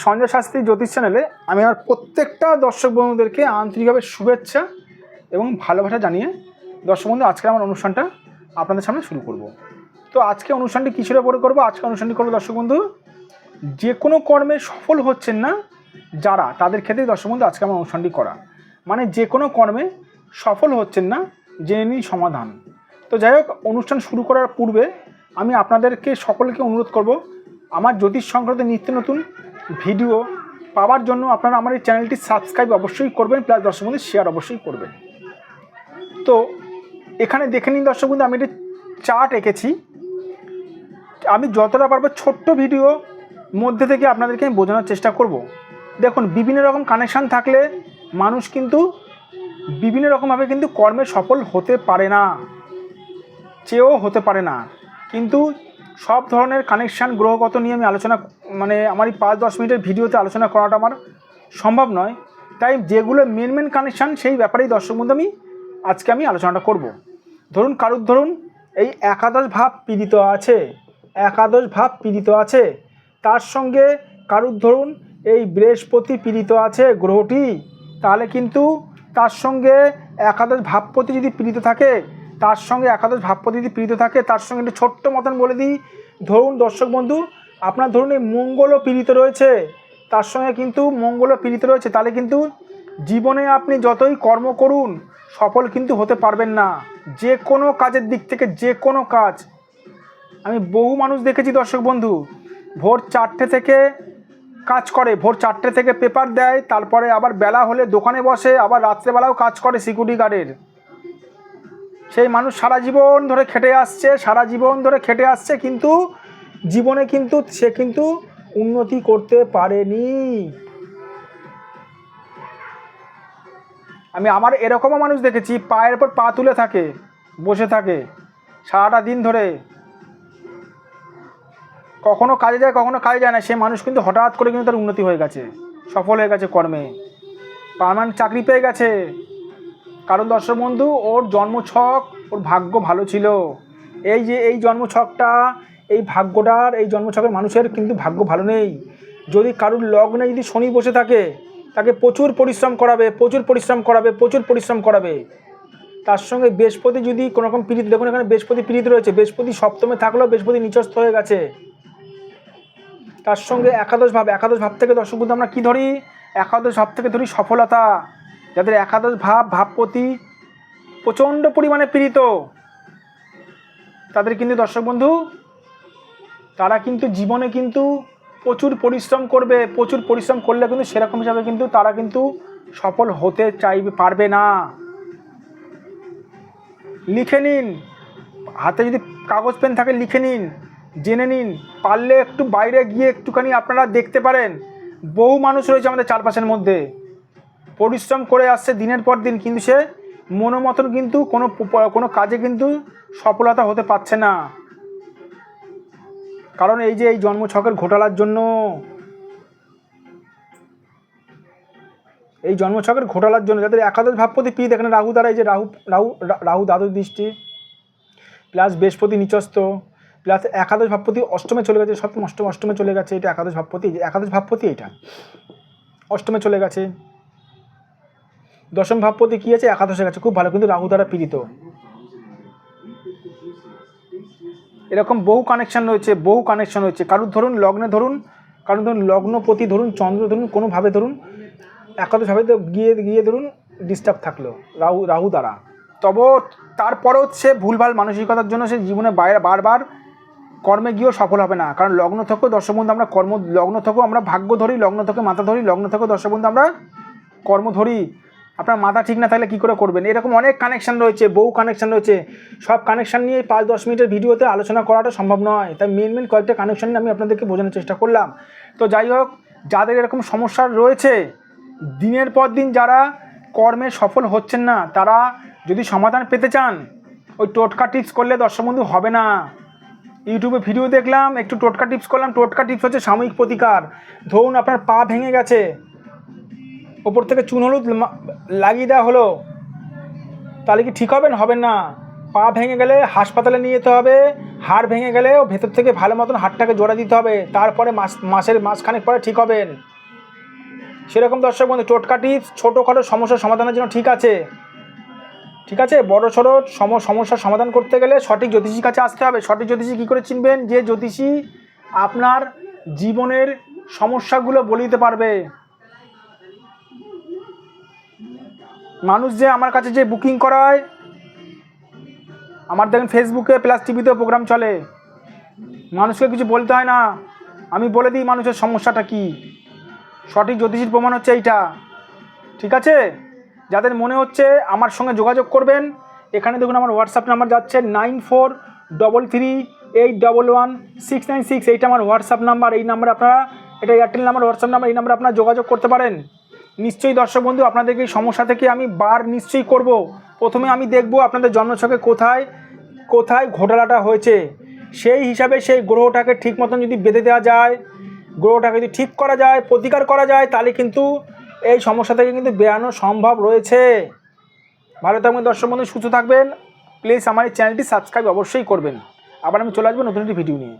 সঞ্জয় শাস্ত্রী জ্যোতিষ চ্যানেলে আমি আমার প্রত্যেকটা দর্শক বন্ধুদেরকে আন্তরিকভাবে শুভেচ্ছা এবং ভালোবাসা জানিয়ে দর্শক বন্ধু আজকে আমার অনুষ্ঠানটা আপনাদের সামনে শুরু করব। তো আজকে অনুষ্ঠানটি কিসের ওপরে করব? আজকে অনুষ্ঠানটি করব দর্শক বন্ধু, যে কোনো কর্মে সফল হচ্ছেন না যারা, তাদের ক্ষেত্রেই দর্শক বন্ধু, আজকে আমার অনুষ্ঠানটি করা। মানে যে কোনো কর্মে সফল হচ্ছেন না, জেনে নিন সমাধান। তো যাই হোক, অনুষ্ঠান শুরু করার পূর্বে আমি আপনাদেরকে সকলকে অনুরোধ করব, আমার জ্যোতিষ সংক্রান্ত নিত্য নতুন ভিডিও পাওয়ার জন্য আপনারা আমার এই চ্যানেলটি সাবস্ক্রাইব অবশ্যই করবেন প্লাস দর্শক বন্ধু শেয়ার অবশ্যই করবেন। তো, এখানে দেখে নিন দর্শক বন্ধু, আমি একটি চার্ট এঁকেছি। আমি যতটা পারব ছোট্ট ভিডিও মধ্যে থেকে আপনাদেরকে আমি বোঝানোর চেষ্টা করব। দেখুন, বিভিন্ন রকম কানেকশান থাকলে মানুষ কিন্তু বিভিন্ন রকমভাবে কিন্তু কর্মে সফল হতে পারে না, চেয়েও হতে পারে না। কিন্তু সব ধরনের কানেকশান গ্রহগত নিয়ে আমি আলোচনা মানে আমার এই পাঁচ দশ মিনিটের ভিডিওতে আলোচনা করাটা আমার সম্ভব নয়। তাই যেগুলো মেন মেন কানেকশান সেই ব্যাপারেই দর্শক বন্ধু আমি আজকে আমি আলোচনাটা করব। ধরুন, কারুর ধরুন, এই একাদশ ভাব পীড়িত আছে, একাদশ ভাব পীড়িত আছে, তার সঙ্গে কারুর ধরুন, এই বৃহস্পতি পীড়িত আছে গ্রহটি, তাহলে কিন্তু তার সঙ্গে একাদশ ভাবপতি যদি পীড়িত থাকে তার সঙ্গে একাদশ ভাবপতি যদি পীড়িত থাকে, তার সঙ্গে একটু ছোট্ট মতন বলে দিই। ধরুন দর্শক বন্ধু, আপনার ধরুন এই মঙ্গলও পীড়িত রয়েছে, তার সঙ্গে কিন্তু মঙ্গলও পীড়িত রয়েছে, তাহলে কিন্তু জীবনে আপনি যতই কর্ম করুন, সফল কিন্তু হতে পারবেন না। যে কোনো কাজের দিক থেকে যে কোনো কাজ। আমি বহু মানুষ দেখেছি দর্শক বন্ধু, ভোর চারটে থেকে কাজ করে, ভোর চারটে থেকে পেপার দেয়, তারপরে আবার বেলা হলে দোকানে বসে, আবার রাত্রেবেলাও কাজ করে সিকিউরিটি গার্ডের সেই মানুষ সারা জীবন ধরে খেটে আসছে, সারা জীবন ধরে খেটে আসছে, কিন্তু জীবনে কিন্তু সে কিন্তু উন্নতি করতে পারেনি। আমি আমার এরকমও মানুষ দেখেছি, পায়ের পর পা তুলে থাকে, বসে থাকে, সারাটা দিন ধরে। কখনো কাজে যায়, কখনো কাজে যায় না, সে মানুষ কিন্তু হঠাৎ করে কিন্তু তার উন্নতি হয়ে গেছে, সফল হয়ে গেছে কর্মে। পার্মানেন্ট চাকরি পেয়ে গেছে কারণ দর্শক বন্ধু, ওর জন্মছক, ওর ভাগ্য ভালো ছিল। এই যে এই জন্মছকটা, এই ভাগ্যটার, এই জন্মছকের মানুষের কিন্তু ভাগ্য ভালো নেই। যদি কারুর লগ্নে যদি শনি বসে থাকে, তাকে প্রচুর পরিশ্রম করাবে, প্রচুর পরিশ্রম করাবে, প্রচুর পরিশ্রম করাবে। তার সঙ্গে বৃহস্পতি যদি কোনো রকম পীড়িত, দেখুন এখানে বৃহস্পতি পীড়িত রয়েছে, বৃহস্পতি সপ্তমে থাকলেও বৃহস্পতি নিচস্থ হয়ে গেছে। তার সঙ্গে একাদশ ভাব একাদশ ভাব থেকে দর্শক বন্ধু, আমরা কী ধরি? একাদশ ভাব থেকে ধরি সফলতা। যাদের একাদশ ভাব, ভাবপতি প্রচণ্ড পরিমাণে পীড়িত, তাদের কিন্তু দর্শক বন্ধু, তারা কিন্তু জীবনে কিন্তু প্রচুর পরিশ্রম করবে, প্রচুর পরিশ্রম করলে কিন্তু সেরকম হিসাবে কিন্তু তারা কিন্তু সফল হতে চাইবে, পারবে না। লিখে নিন, হাতে যদি কাগজ, পেন থাকে লিখে নিন, জেনে নিন, পারলে একটু বাইরে গিয়ে একটুখানি আপনারা দেখতে পারেন। বহু মানুষ রয়েছে আমাদের চারপাশের মধ্যে। পরিশ্রম করে আসছে দিনের পর দিন, কিন্তু সে মনোমতন কিন্তু কোনো কোনো কাজে কিন্তু সফলতা হতে পারছে না। কারণ এই যে এই জন্মছকের ঘোটালার জন্য, এই জন্মছকের ঘোটালার জন্য যাদের একাদশ ভাবপতি পি দেখেন রাহু দ্বারা এই যে রাহু রাহু রাহু দ্বাদশ দৃষ্টি, প্লাস বৃহস্পতি নিচস্থ, প্লাস একাদশ ভাবপতি অষ্টমে চলে গেছে, সপ্তম, অষ্টম, অষ্টমে চলে গেছে, এটা একাদশ ভাবপতি একাদশ ভাবপতি এটা, অষ্টমে চলে গেছে। দশম ভাবপতি কী আছে? একাদশে গেছে খুব ভালো, কিন্তু রাহু দ্বারা পীড়িত। এরকম বহু কানেকশন রয়েছে, বহু কানেকশন রয়েছে। কারুর ধরুন, লগ্নে ধরুন কারণ ধরুন, লগ্নপতি ধরুন, চন্দ্র ধরুন, কোনোভাবে ধরুন, একাদশভাবে তো গিয়ে গিয়ে ধরুন ডিস্টার্ব থাকল রাহু রাহু দ্বারা। তব তারপরেও সে ভুলভাল মানসিকতার জন্য সে জীবনে বাইরে বারবার কর্মে গিয়েও সফল হবে না। কারণ লগ্ন থেকেও দর্শকবন্ধু আমরা কর্ম, লগ্ন থেকেও আমরা ভাগ্য ধরি, লগ্ন থেকে মাথা ধরি, লগ্ন থেকেও দর্শক বন্ধু আমরা কর্ম ধরি। আপনার মাথা ঠিক না থাকলে কী করে করবেন? এরকম অনেক কানেকশান রয়েছে বহু কানেকশান রয়েছে। সব কানেকশান নিয়ে পাঁচ, দশ মিনিটের ভিডিওতে আলোচনা করাটা সম্ভব নয়। তাই মেন মেন কয়েকটা কানেকশান নিয়ে আমি আপনাদেরকে বোঝানোর চেষ্টা করলাম। তো যাই হোক, যাদের এরকম সমস্যা রয়েছে, দিনের পর দিন যারা কর্মে সফল হচ্ছেন না, তারা যদি সমাধান পেতে চান, ওই টোটকা টিপস করলে দর্শক বন্ধু হবে না। ইউটিউবে ভিডিও দেখলাম, একটু টোটকা টিপস করলাম, টোটকা টিপস হচ্ছে সাময়িক প্রতিকার। ধরুন আপনার পা ভেঙে গেছে ওপর থেকে চুন হলুদ লাগিয়ে দেওয়া হলো। তাহলে কি ঠিক হবেন হবেন না। পা ভেঙে গেলে হাসপাতালে নিয়ে যেতে হবে। হাড় ভেঙে গেলেও ভেতর থেকে ভালো মতন হাড়টাকে জোড়া দিতে হবে। তারপরে মাস মাসের মাসখানেক পরে ঠিক হবেন। সেরকম দর্শক বন্ধু টোটকাটি ছোটোখাটো সমস্যার সমাধানের জন্য ঠিক আছে। ঠিক আছে? বড় সড়ো সম সমস্যার সমাধান করতে গেলে সঠিক জ্যোতিষীর কাছে আসতে হবে। সঠিক জ্যোতিষী কী করে চিনবেন? যে জ্যোতিষী আপনার জীবনের সমস্যাগুলো বলে দিতে পারবে। মানুষ যে আমার কাছে যে বুকিং করায়, আমার দেখেন ফেসবুকে প্লাস টিভিতেও প্রোগ্রাম চলে। মানুষকে কিছু বলতে হয় না। আমি বলে দিই মানুষের সমস্যাটা কি। সঠিক জ্যোতিষীর প্রমাণ হচ্ছে এইটা। ঠিক আছে? যাদের মনে হচ্ছে আমার সঙ্গে যোগাযোগ করবেন, এখানে দেখুন আমার হোয়াটসঅ্যাপ নাম্বার যাচ্ছে nine four double three eight double one six nine six. এইটা আমার হোয়াটসঅ্যাপ নাম্বার এই নাম্বারে আপনারা, এটা এয়ারটেল নাম্বার হোয়াটসঅ্যাপ নাম্বার এই নাম্বারে আপনারা যোগাযোগ করতে পারেন। নিশ্চয়ই দর্শক বন্ধু আপনাদেরকে এই সমস্যা থেকে আমি বার নিশ্চয়ই করব? প্রথমে আমি দেখব আপনাদের জন্মছকে কোথায় কোথায় ঘোটালাটা হয়েছে। সেই হিসাবে সেই গ্রহটাকে ঠিক মতন যদি বেঁধে দেওয়া যায়, গ্রহটাকে যদি ঠিক করা যায়, প্রতিকার করা যায়, তাহলে কিন্তু এই সমস্যা থেকে কিন্তু বেরানো সম্ভব রয়েছে। ভালো থাকবেন দর্শক বন্ধু, সুস্থ থাকবেন। প্লিজ আমার এই চ্যানেলটি সাবস্ক্রাইব অবশ্যই করবেন। আবার আমি চলে আসব নতুন একটি ভিডিও নিয়ে।